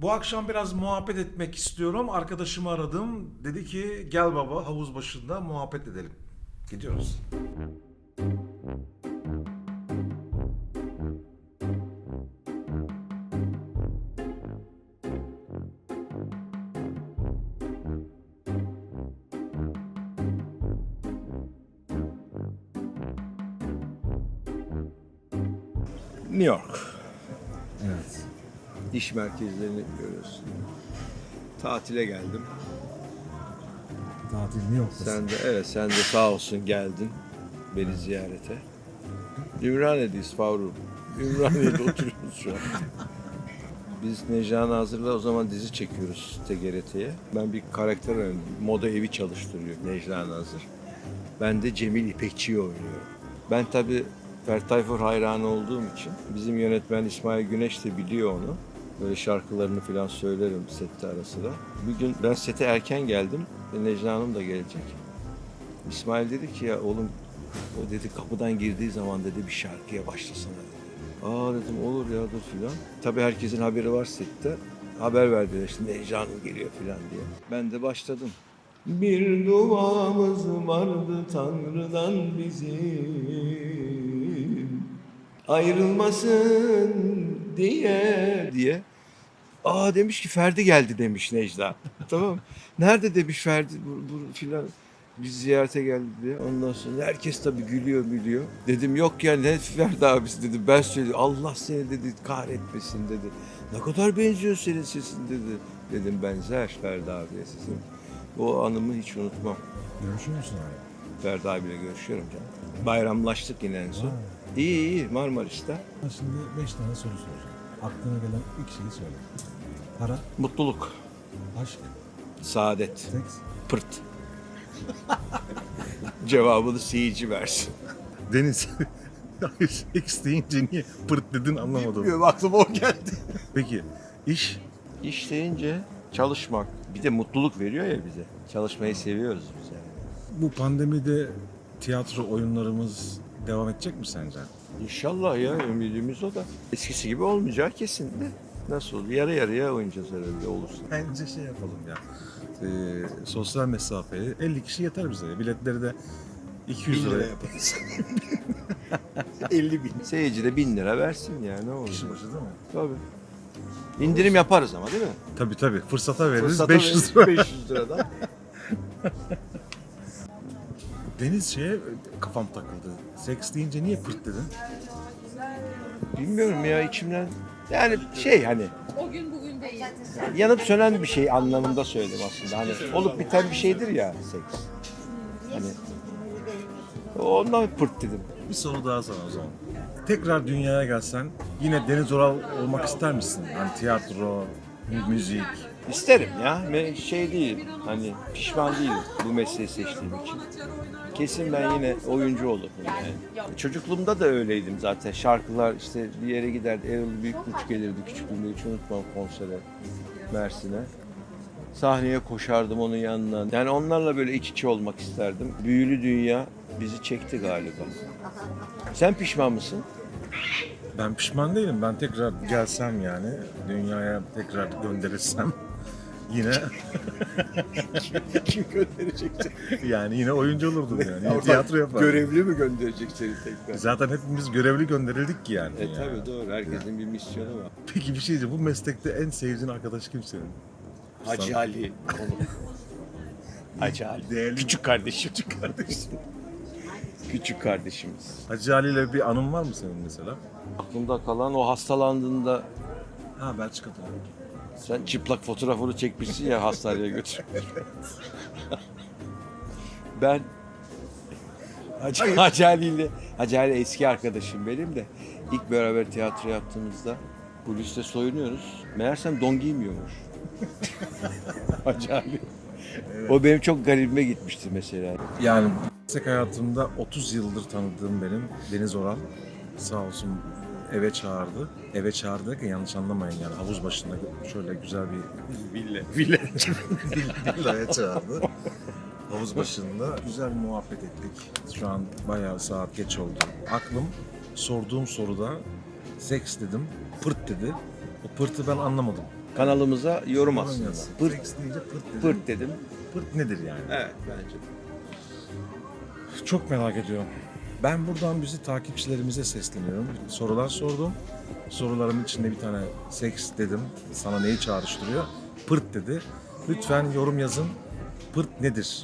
Bu akşam biraz muhabbet etmek istiyorum. Arkadaşımı aradım. Dedi ki gel baba havuz başında muhabbet edelim. Gidiyoruz. New York. İş merkezlerini görüyorsun. Tatile geldim. Tatil New York'tasın. Sen de evet sen de sağ olsun geldin beni ziyarete. Ümraniye'deyiz Favrum. Ümraniye'de oturuyoruz şu an. Biz Necla Nazır'la o zaman dizi çekiyoruz TGRT'ye. Ben bir karakter oynuyorum. Moda evi çalıştırıyor Necla Nazır. Ben de Cemil İpekçi'yi oynuyorum. Ben tabii Ferdi Tayfur hayranı olduğum için bizim yönetmen İsmail Güneş de biliyor onu. Böyle şarkılarını falan söylerim sette ara sıra. Bir gün ben sete erken geldim. Necla Hanım da gelecek. İsmail dedi ki ya oğlum o dedi kapıdan girdiği zaman dedi bir şarkıya başlasana dedi. Aa dedim olur ya dur filan. Tabii herkesin haberi var sette. Haber verdiler işte Necla Hanım geliyor filan diye. Ben de başladım. Bir duamız vardı Tanrı'dan bizim ayrılmasın diye diye. Aa demiş ki Ferdi geldi demiş Necla. tamam. Nerede demiş Ferdi bu, bu filan. Biz ziyarete geldi diye. Ondan sonra herkes tabii gülüyor gülüyor. Dedim yok ya ne Ferdi abisi dedi. Ben söyledim Allah seni dedi kahretmesin dedi. Ne kadar benziyor senin sesin dedi. Dedim benzer Ferdi abiye sesin. O anımı hiç unutmam. Görüşüyor musun abi? Ferdi abiyle görüşüyorum canım. Bayramlaştık yine en son. İyi iyi Marmaris'te. Şimdi 5 tane soru soracağım. Aklına gelen ilk şeyi söyle. Para, Mutluluk, aşk, saadet, seks, pırt. Cevabını seyirci versin. Deniz. Hayır, X deyince niye pırt dedin anlamadım. aklıma o geldi. Peki iş İş deyince çalışmak. Bir de mutluluk veriyor ya bize. Çalışmayı seviyoruz biz yani. bu pandemide tiyatro oyunlarımız devam edecek mi sence? İnşallah ya ümidimiz o da. Eskisi gibi olmayacağı kesin de. Nasıl olur? Yarı yarıya oynayacağız herhalde olursa. Bence şey yapalım ya. Ee, sosyal mesafeyi 50 kişi yeter bize. Biletleri de 200 lira. yaparız. 50 bin. Seyirci de 1000 lira versin ya ne olur. Kişi başı değil mi? Tabii. İndirim yaparız ama değil mi? Tabii tabii. Fırsata veririz. Fırsata 500 veririz, lira. 500 liradan. Deniz şeye kafam takıldı. Seks deyince niye pırt dedin? Bilmiyorum ya içimden. Yani şey hani O gün bugün değil. yanıp sönen bir şey anlamında söyledim aslında. Hani olup biten bir şeydir ya seks. Hani ondan pırt dedim. Bir soru daha sana o zaman. Tekrar dünyaya gelsen yine Deniz Oral olmak ister misin? Hani tiyatro, mü- müzik. İsterim ya. Şey değil. Hani pişman değilim bu mesleği seçtiğim için. Kesin ben yine oyuncu olurum yani. Çocukluğumda da öyleydim zaten. Şarkılar işte bir yere giderdi. Erol Büyükmüş gelirdi küçüklüğümde hiç unutmam konsere Mersin'e. Sahneye koşardım onun yanına. Yani onlarla böyle iç içe olmak isterdim. Büyülü dünya bizi çekti galiba. Sen pişman mısın? Ben pişman değilim. Ben tekrar gelsem yani dünyaya tekrar gönderilsem yine Kim göndereceksin? yani yine oyuncu olurdum yani. Yine tiyatro yapardım. Görevli mi gönderecek seni tekrar? Zaten hepimiz görevli gönderildik ki yani. E yani. tabi doğru. Herkesin bir misyonu var. Peki bir şey diyeceğim. Bu meslekte en sevdiğin arkadaş kim senin? Hacı Ali konu. Hacı Ali. Değerli Küçük kardeşim. Küçük kardeşim. Küçük kardeşimiz. Hacı Ali ile bir anın var mı senin mesela? Aklımda kalan o hastalandığında Ha Belçika'da. Sen çıplak fotoğrafını çekmişsin ya hastaneye götür. ben Hacı, Hacı Ali ile Hacı Ali eski arkadaşım benim de ilk beraber tiyatro yaptığımızda kuliste soyunuyoruz. Meğersem don giymiyormuş. Hacı Ali. O benim çok garibime gitmişti mesela. Yani meslek hayatımda 30 yıldır tanıdığım benim Deniz Oral sağ olsun eve çağırdı. Eve çağırdı derken yanlış anlamayın yani havuz başında şöyle güzel bir villa villa villaya çağırdı. Havuz başında güzel bir muhabbet ettik. Şu an bayağı saat geç oldu. Aklım sorduğum soruda seks dedim, pırt dedi. O pırtı ben anlamadım. Kanalımıza yorum aslında. Pırt, Seks deyince pırt dedim. pırt dedim. Pırt nedir yani? Evet bence. Çok merak ediyorum. Ben buradan bizi takipçilerimize sesleniyorum. Sorular sordum. Sorularımın içinde bir tane seks dedim. Sana neyi çağrıştırıyor? Pırt dedi. Lütfen yorum yazın. Pırt nedir?